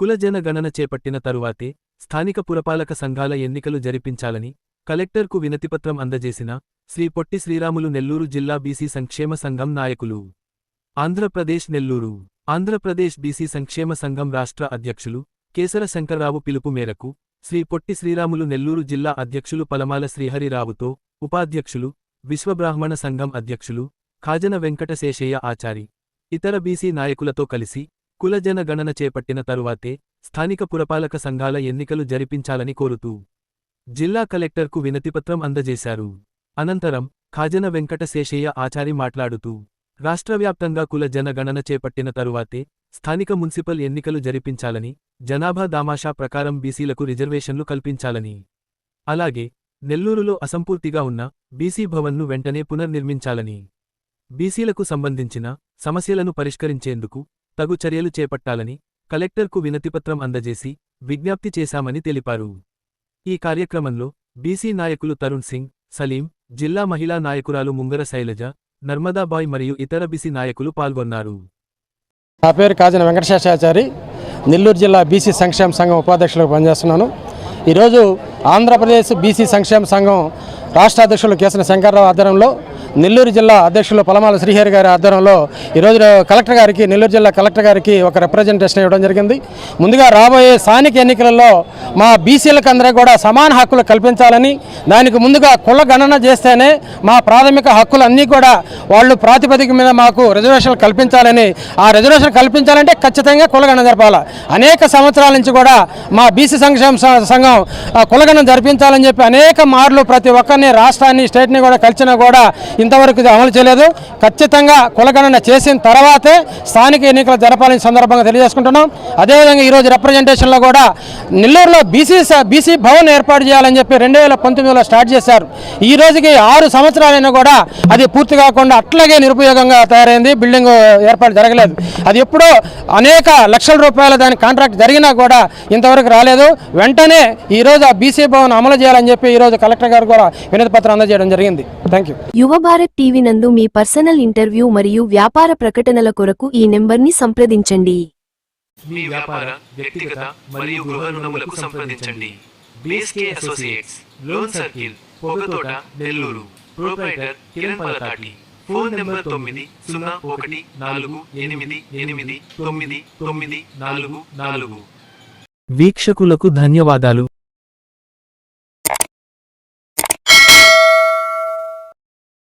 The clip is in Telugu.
కులజన గణన చేపట్టిన తరువాతే స్థానిక పురపాలక సంఘాల ఎన్నికలు జరిపించాలని కలెక్టర్కు వినతిపత్రం అందజేసిన శ్రీ పొట్టి శ్రీరాములు నెల్లూరు జిల్లా బీసీ సంక్షేమ సంఘం నాయకులు. ఆంధ్రప్రదేశ్ నెల్లూరు. ఆంధ్రప్రదేశ్ బీసీ సంక్షేమ సంఘం రాష్ట్ర అధ్యక్షులు కేసర శంకర్రావు పిలుపు మేరకు శ్రీ పొట్టి శ్రీరాములు నెల్లూరు జిల్లా అధ్యక్షులు పలమాల శ్రీహరిరావుతో ఉపాధ్యక్షులు విశ్వబ్రాహ్మణ సంఘం అధ్యక్షులు ఖాజన వెంకట శేషయ్య ఆచారి ఇతర బీసీ నాయకులతో కలిసి కులజన గణన చేపట్టిన తరువాతే స్థానిక పురపాలక సంఘాల ఎన్నికలు జరిపించాలని కోరుతూ జిల్లా కలెక్టర్కు వినతిపత్రం అందజేశారు. అనంతరం ఖాజన వెంకట శేషయ్య ఆచారి మాట్లాడుతూ రాష్ట్రవ్యాప్తంగా కుల జనగణన చేపట్టిన తరువాతే స్థానిక మున్సిపల్ ఎన్నికలు జరిపించాలని జనాభా దామాషా ప్రకారం బీసీలకు రిజర్వేషన్లు కల్పించాలని. అలాగే నెల్లూరులో అసంపూర్తిగా ఉన్న బీసీ భవన్ను వెంటనే పునర్నిర్మించాలని. బీసీలకు సంబంధించిన సమస్యలను పరిష్కరించేందుకు తగు చర్యలు చేపట్టాలని కలెక్టర్కు వినతిపత్రం అందజేసి విజ్ఞప్తి చేశామని తెలిపారు. ఈ కార్యక్రమంలో బీసీ నాయకులు తరుణ్ సింగ్ సలీం జిల్లా మహిళా నాయకురాలు ముంగర శైలజ నర్మదాబాయ్ మరియు ఇతర బీసీ నాయకులు పాల్గొన్నారు. నా పేరు కాజన వెంకటశేషాచారి నెల్లూరు జిల్లా బీసీ సంక్షేమ సంఘం ఉపాధ్యక్షులకు పనిచేస్తున్నాను. ఈరోజు ఆంధ్రప్రదేశ్ బీసీ సంక్షేమ సంఘం రాష్ట్ర అధ్యక్షులు కేసన శంకర్రావు ఆధ్వర్యంలో నెల్లూరు జిల్లా అధ్యక్షులు పలమాల శ్రీహరి గారి ఆధ్వర్యంలో ఈరోజు కలెక్టర్ గారికి నెల్లూరు జిల్లా కలెక్టర్ గారికి ఒక రిప్రజెంటేషన్ ఇవ్వడం జరిగింది. ముందుగా రాబోయే స్థానిక ఎన్నికలలో మా బీసీలకు అందరూ కూడా సమాన హక్కులు కల్పించాలని దానికి ముందుగా కుల గణన చేస్తేనే మా ప్రాథమిక హక్కులు అన్నీ కూడా వాళ్ళు ప్రాతిపదిక మీద మాకు రిజర్వేషన్లు కల్పించాలని ఆ రిజర్వేషన్ కల్పించాలంటే ఖచ్చితంగా కులగణన జరపాలి. అనేక సంవత్సరాల నుంచి కూడా మా బీసీ సంక్షేమ సంఘం ఆ, కులగణన జరిపించాలని చెప్పి అనేక మార్లు ప్రతి ఒక్కరిని రాష్ట్రాన్ని స్టేట్ని కూడా కలిసినా కూడా ఇంతవరకు ఇది అమలు చేయలేదు. ఖచ్చితంగా కులగణన చేసిన తర్వాతే స్థానిక ఎన్నికలు జరపాలని సందర్భంగా తెలియజేసుకుంటున్నాం. అదేవిధంగా ఈరోజు రిప్రజెంటేషన్లో కూడా నెల్లూరులో బీసీ బీసీ భవన్ ఏర్పాటు చేయాలని చెప్పి రెండు వేల పంతొమ్మిదిలో స్టార్ట్ చేశారు. ఈ రోజుకి ఆరు సంవత్సరాలైనా కూడా అది పూర్తి కాకుండా అట్లాగే నిరుపయోగంగా తయారైంది. బిల్డింగ్ ఏర్పాటు జరగలేదు. అది ఎప్పుడో అనేక లక్షల రూపాయల దాని కాంట్రాక్ట్ జరిగినా కూడా ఇంతవరకు రాలేదు. వెంటనే ఈరోజు ఆ బీసీ భవన్ అమలు చేయాలని చెప్పి ఈరోజు కలెక్టర్ గారు కూడా వినతి పత్రం అందజేయడం జరిగింది. థ్యాంక్ యూ యువ భారత్ టీవీ నందు మీ పర్సనల్ ఇంటర్వ్యూ మరియు వ్యాపార ప్రకటనల కొరకు ఈ నెంబర్ని సంప్రదించండి. మీ వ్యాపార వ్యక్తిగత మరియు గృహ రుణములకు సంప్రదించండి. BSK associates loan circle Pogathota Nellore. Proprietor Kiran Palathati. Phone number తొమ్మిది సున్నా ఒకటి నాలుగు ఎనిమిది ఎనిమిది తొమ్మిది తొమ్మిది నాలుగు నాలుగు. వీక్షకులకు ధన్యవాదాలు.